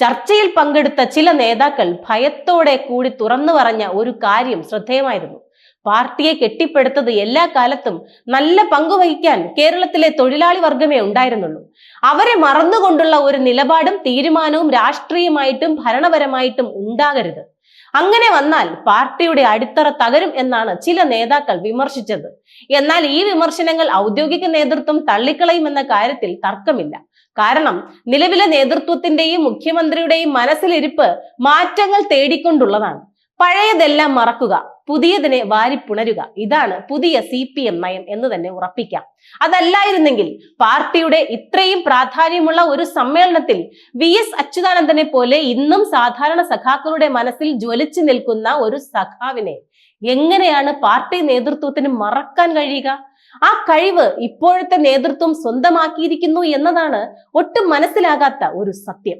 ചർച്ചയിൽ പങ്കെടുത്ത ചില നേതാക്കൾ ഭയത്തോടെ കൂടി തുറന്നു പറഞ്ഞ ഒരു കാര്യം ശ്രദ്ധേയമായിരുന്നു. പാർട്ടിയെ കെട്ടിപ്പടുത്തത് എല്ലാ കാലത്തും നല്ല പങ്കുവഹിക്കാൻ കേരളത്തിലെ തൊഴിലാളി വർഗമേ ഉണ്ടായിരുന്നുള്ളൂ. അവരെ മറന്നുകൊണ്ടുള്ള ഒരു നിലപാടും തീരുമാനവും രാഷ്ട്രീയമായിട്ടും ഭരണപരമായിട്ടും ഉണ്ടാകരുത്. അങ്ങനെ വന്നാൽ പാർട്ടിയുടെ അടിത്തറ തകരും എന്നാണ് ചില നേതാക്കൾ വിമർശിച്ചത്. എന്നാൽ ഈ വിമർശനങ്ങൾ ഔദ്യോഗിക നേതൃത്വം തള്ളിക്കളയുമെന്ന കാര്യത്തിൽ തർക്കമില്ല. കാരണം നിലവിലെ നേതൃത്വത്തിന്റെയും മുഖ്യമന്ത്രിയുടെയും മനസ്സിലിരിപ്പ് മാറ്റങ്ങൾ തേടിക്കൊണ്ടുള്ളതാണ്. പഴയതെല്ലാം മറക്കുക പുതിയതിനെ വാരിപ്പുണരുക. ഇതാണ് പുതിയ സി പി എം നയം എന്ന് തന്നെ ഉറപ്പിക്കാം. അതല്ലായിരുന്നെങ്കിൽ പാർട്ടിയുടെ ഇത്രയും പ്രാധാന്യമുള്ള ഒരു സമ്മേളനത്തിൽ വി എസ് അച്യുതാനന്ദനെ പോലെ ഇന്നും സാധാരണ സഖാക്കളുടെ മനസ്സിൽ ജ്വലിച്ചു നിൽക്കുന്ന ഒരു സഖാവിനെ എങ്ങനെയാണ് പാർട്ടി നേതൃത്വത്തിന് മറക്കാൻ കഴിയുക? ആ കഴിവ് ഇപ്പോഴത്തെ നേതൃത്വം സ്വന്തമാക്കിയിരിക്കുന്നു എന്നതാണ് ഒട്ടും മനസ്സിലാകാത്ത ഒരു സത്യം.